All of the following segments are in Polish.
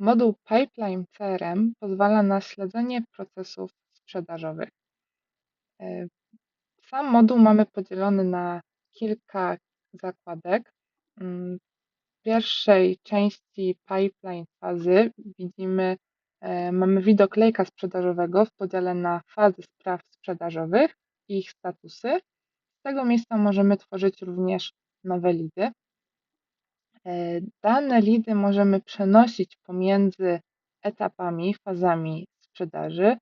Moduł Pipeline CRM pozwala na śledzenie procesów sprzedażowych. E, sam moduł mamy podzielony na kilka zakładek. Mm, w pierwszej części pipeline fazy widzimy, e, mamy widok lejka sprzedażowego w podziale na fazy spraw sprzedażowych i ich statusy. Z tego miejsca możemy tworzyć również nowe lidy. E, dane lidy możemy przenosić pomiędzy etapami, fazami sprzedaży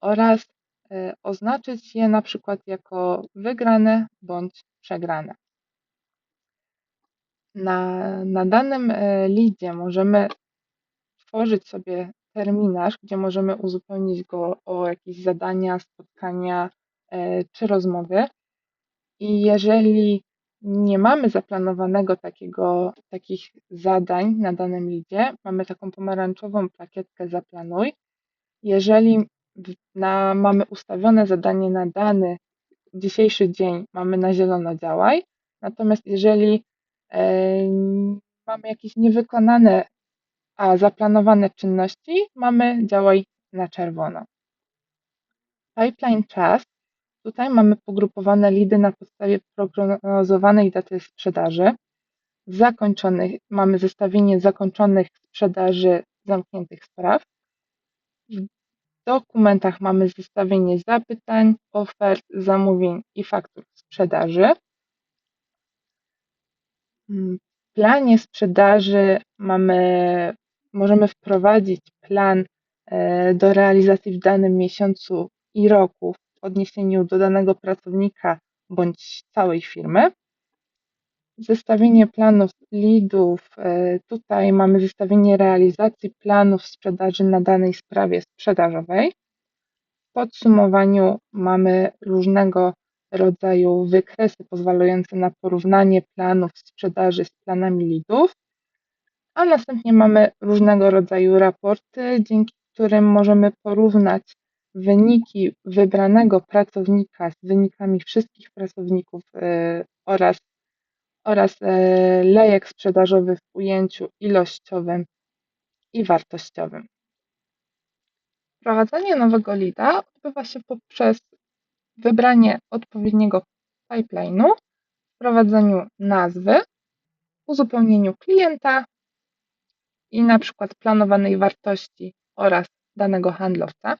oraz e, oznaczyć je na przykład jako wygrane bądź przegrane. Na, na danym e, lidzie możemy tworzyć sobie terminarz, gdzie możemy uzupełnić go o jakieś zadania, spotkania czy rozmowy. I jeżeli nie mamy zaplanowanego takiego, takich zadań na danym lidzie. Mamy taką pomarańczową plakietkę zaplanuj. Jeżeli na, mamy ustawione zadanie na dany dzisiejszy dzień, mamy na zielono działaj. Natomiast jeżeli e, mamy jakieś niewykonane, a zaplanowane czynności, mamy działaj na czerwono. Pipeline czas Tutaj mamy pogrupowane lidy na podstawie prognozowanej daty sprzedaży. Zakończonych mamy zestawienie zakończonych sprzedaży zamkniętych spraw. W dokumentach mamy zestawienie zapytań, ofert, zamówień i faktur sprzedaży. W planie sprzedaży mamy, możemy wprowadzić plan e, do realizacji w danym miesiącu i roku odniesieniu do danego pracownika bądź całej firmy. Zestawienie planów leadów. E, tutaj mamy zestawienie realizacji planów sprzedaży na danej sprawie sprzedażowej. W podsumowaniu mamy różnego rodzaju wykresy pozwalające na porównanie planów sprzedaży z planami leadów, a następnie mamy różnego rodzaju raporty, dzięki którym możemy porównać wyniki wybranego pracownika z wynikami wszystkich pracowników y, oraz, oraz y, lejek sprzedażowy w ujęciu ilościowym i wartościowym. Wprowadzenie nowego lida odbywa się poprzez wybranie odpowiedniego pipeline'u, wprowadzeniu nazwy, uzupełnieniu klienta i na przykład planowanej wartości oraz danego handlowca.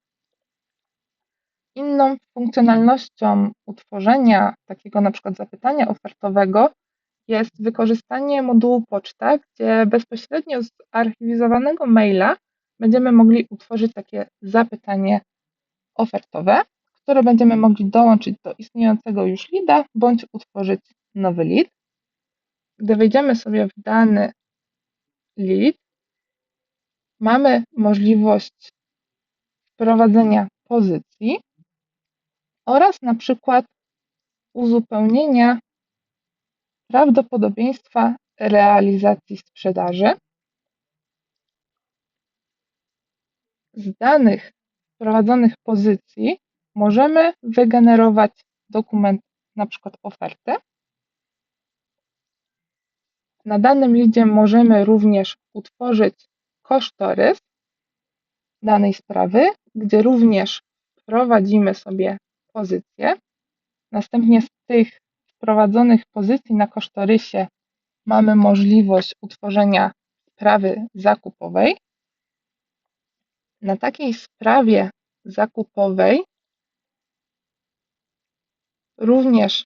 Inną funkcjonalnością utworzenia takiego na przykład zapytania ofertowego jest wykorzystanie modułu poczta, gdzie bezpośrednio z archiwizowanego maila będziemy mogli utworzyć takie zapytanie ofertowe, które będziemy mogli dołączyć do istniejącego już lida bądź utworzyć nowy lead. Gdy wejdziemy sobie w dany lead, mamy możliwość wprowadzenia pozycji oraz na przykład uzupełnienia prawdopodobieństwa realizacji sprzedaży. Z danych wprowadzonych pozycji możemy wygenerować dokument, na przykład ofertę. Na danym lidzie możemy również utworzyć kosztorys danej sprawy, gdzie również wprowadzimy sobie pozycje. Następnie z tych wprowadzonych pozycji na kosztorysie mamy możliwość utworzenia sprawy zakupowej. Na takiej sprawie zakupowej również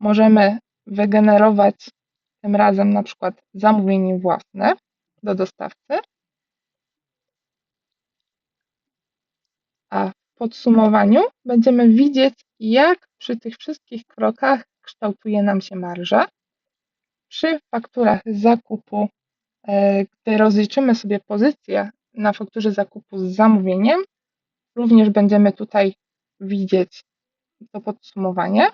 możemy wygenerować tym razem na przykład zamówienie własne do dostawcy, a podsumowaniu będziemy widzieć, jak przy tych wszystkich krokach kształtuje nam się marża. Przy fakturach zakupu, e, gdy rozliczymy sobie pozycję na fakturze zakupu z zamówieniem, również będziemy tutaj widzieć to podsumowanie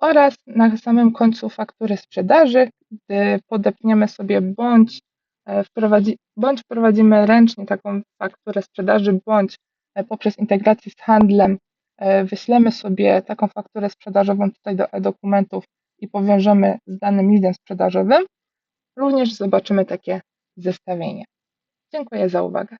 oraz na samym końcu faktury sprzedaży, gdy podepniemy sobie bądź, e, wprowadzi, bądź wprowadzimy ręcznie taką fakturę sprzedaży, bądź poprzez integrację z handlem e, wyślemy sobie taką fakturę sprzedażową tutaj do e-dokumentów i powiążemy z danym lidem sprzedażowym, również zobaczymy takie zestawienie. Dziękuję za uwagę.